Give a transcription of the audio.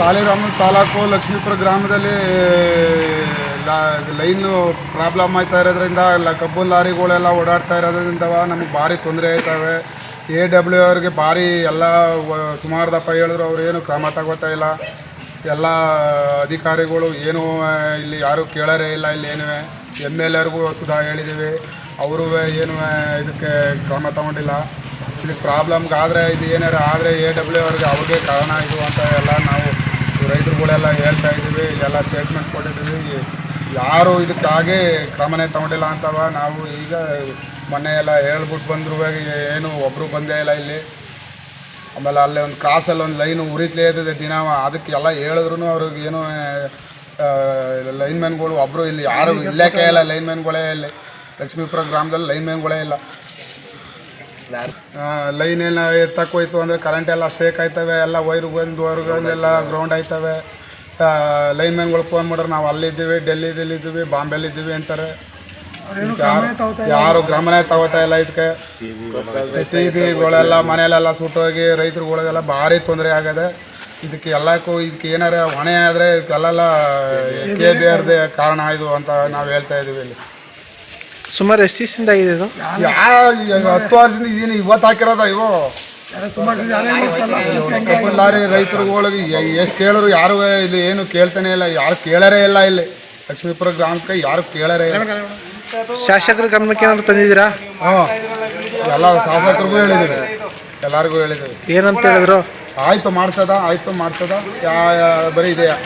ತಾಳಿರಾಮ ತಾಲೂಕು ಲಕ್ಷ್ಮೀಪುರ ಗ್ರಾಮದಲ್ಲಿ line problem ಆಯ್ತಾ ಇರೋದ್ರಿಂದ, ಲ, ಕಬ್ಬು ಲಾರಿಗಳೆಲ್ಲ ಓಡಾಡ್ತಾ ಇರೋದ್ರಿಂದ ನಮಗೆ ಭಾರಿ ತೊಂದರೆ ಆಯ್ತವೆ. ಎ ಡಬ್ಲ್ಯೂ ಅವ್ರಿಗೆ ಭಾರಿ ಎಲ್ಲ ಸುಮಾರು ದಪ್ಪ ಹೇಳಿದ್ರು, ಅವ್ರು ಏನು ಕ್ರಮ ತಗೋತಾ ಇಲ್ಲ. ಎಲ್ಲ ಅಧಿಕಾರಿಗಳು ಏನು ಇಲ್ಲಿ ಯಾರು ಕೇಳೋರೇ ಇಲ್ಲ, ಇಲ್ಲಿ ಏನು, ಎಂ ಎಲ್ ಎರ್ಗೂ ಸುಧಾ ಹೇಳಿದ್ದೀವಿ ಅವರು ಏನು ಇದಕ್ಕೆ ಕ್ರಮ ತಗೊಂಡಿಲ್ಲ. ಇದಕ್ಕೆ ಪ್ರಾಬ್ಲಮ್ಗೆ ಆದರೆ ಇದು ಏನಾರು ಆದರೆ ಎ ಡಬ್ಲ್ಯೂ ಅವ್ರಿಗೆ ಅವ್ರಿಗೆ ಕಾರಣ ಇದು ಅಂತ ಎಲ್ಲ ನಾವು ರೈತರುಗಳೆಲ್ಲ ಹೇಳ್ತಾ ಇದ್ದೀವಿ ಎಲ್ಲ ಸ್ಟೇಟ್ಮೆಂಟ್ ಕೊಟ್ಟಿದ್ದೀವಿ. ಯಾರು ಇದಕ್ಕಾಗಿ ಕ್ರಮನೇ ತಗೊಂಡಿಲ್ಲ ಅಂತವ. ನಾವು ಈಗ ಮೊನ್ನೆ ಎಲ್ಲ ಹೇಳ್ಬಿಟ್ಟು ಬಂದ್ರು ಏನು ಒಬ್ಬರು ಬಂದೇ ಇಲ್ಲ ಇಲ್ಲಿ. ಆಮೇಲೆ ಅಲ್ಲೇ ಒಂದು ಕ್ರಾಸಲ್ಲಿ ಒಂದು ಲೈನು ಉರಿತಲೇ ಇದ್ದಿದೆ ದಿನ. ಅದಕ್ಕೆ ಎಲ್ಲ ಹೇಳಿದ್ರು ಅವ್ರಿಗೆ ಏನು ಲೈನ್ಮ್ಯಾನ್ಗಳು ಒಬ್ಬರು ಇಲ್ಲಿ ಯಾರು ಇಲ್ಲಕ್ಕೇ ಇಲ್ಲ ಲೈನ್ಮ್ಯಾನ್ಗಳೇ ಇಲ್ಲಿ. ಲಕ್ಷ್ಮೀಪುರ ಗ್ರಾಮದಲ್ಲಿ ಲೈನ್ಮ್ಯಾನ್ಗಳೇ ಇಲ್ಲ. ಲೈನ್ ಎಲ್ಲ ಎತ್ತಕ್ಕೆ ಹೋಯ್ತು ಅಂದರೆ ಕರೆಂಟ್ ಎಲ್ಲ ಶೇಕ್ ಆಯ್ತವೆ ಎಲ್ಲ ವೈರ್ ಬಂದು ಎಲ್ಲ ಗ್ರೌಂಡ್ ಆಯ್ತವೆ. ಲೈನ್ಮ್ಯಾನ್ಗಳು ಫೋನ್ ಮಾಡಿದ್ರೆ ನಾವು ಅಲ್ಲಿದ್ದೀವಿ ಡೆಲ್ಲಿದಲ್ಲಿ ಇದ್ದೀವಿ ಬಾಂಬೆಲಿದ್ದೀವಿ ಅಂತಾರೆ ಯಾರು ಗ್ರಾಮನೇ ಗಮನ ತಗೋತಾ ಇಲ್ಲ ಇದಕ್ಕೆ. ಟಿವಿಗಳೆಲ್ಲ ಮನೆಯಲ್ಲೆಲ್ಲ ಸುಟ್ಟೋಗಿ ರೈತರುಗಳಿಗೆಲ್ಲ ಭಾರಿ ತೊಂದರೆ ಆಗದೆ. ಇದಕ್ಕೆ ಎಲ್ಲಕ್ಕೂ ಇದಕ್ಕೆ ಏನಾರ ಹೊಣೆ ಆದರೆ ಇದಕ್ಕೆಲ್ಲ ಕೆ ಬಿ ಆರ್ದೇ ಕಾರಣ ಇದು ಅಂತ ನಾವು ಹೇಳ್ತಾ ಇದ್ದೀವಿ ಇಲ್ಲಿ. ಸುಮಾರು ಎಷ್ಟು ದಿವಸದಿಂದ ಆಗಿದೆ ಇದು? ಹತ್ತು ವರ್ಷದಿಂದ ಇದೀನಿ ಇವತ್ತು ಹಾಕಿರೋದ ಇವು? ಕಬ್ಬನ್ ಲಾರಿ ರೈತರುಗಳಿಗೆ ಎಷ್ಟು ಕೇಳರು ಯಾರು ಇಲ್ಲಿ ಏನು ಕೇಳ್ತಾನೆ ಇಲ್ಲ ಯಾರು ಕೇಳರೇ ಇಲ್ಲ ಇಲ್ಲಿ. ಲಕ್ಷ್ಮೀಪುರ ಗ್ರಾಮಕ್ಕೆ ಯಾರು ಕೇಳರೇ ಇಲ್ಲ. ಶಾಸಕರ ಗಮನಕ್ಕೆ ಏನಾದ್ರು ತಂದಿದ್ದೀರಾ? ಹಾಂ ಎಲ್ಲ ಶಾಸಕರಿಗೂ ಹೇಳಿದ್ದೀವಿ ಎಲ್ಲರಿಗೂ ಹೇಳಿದ್ದೀವಿ. ಏನಂತ ಹೇಳಿದ್ರು? ಆಯ್ತು ಮಾಡ್ಸದ ಆಯ್ತು ಮಾಡ್ಸದ? ಯಾ- ಬರೀ ಇದೆಯಾ?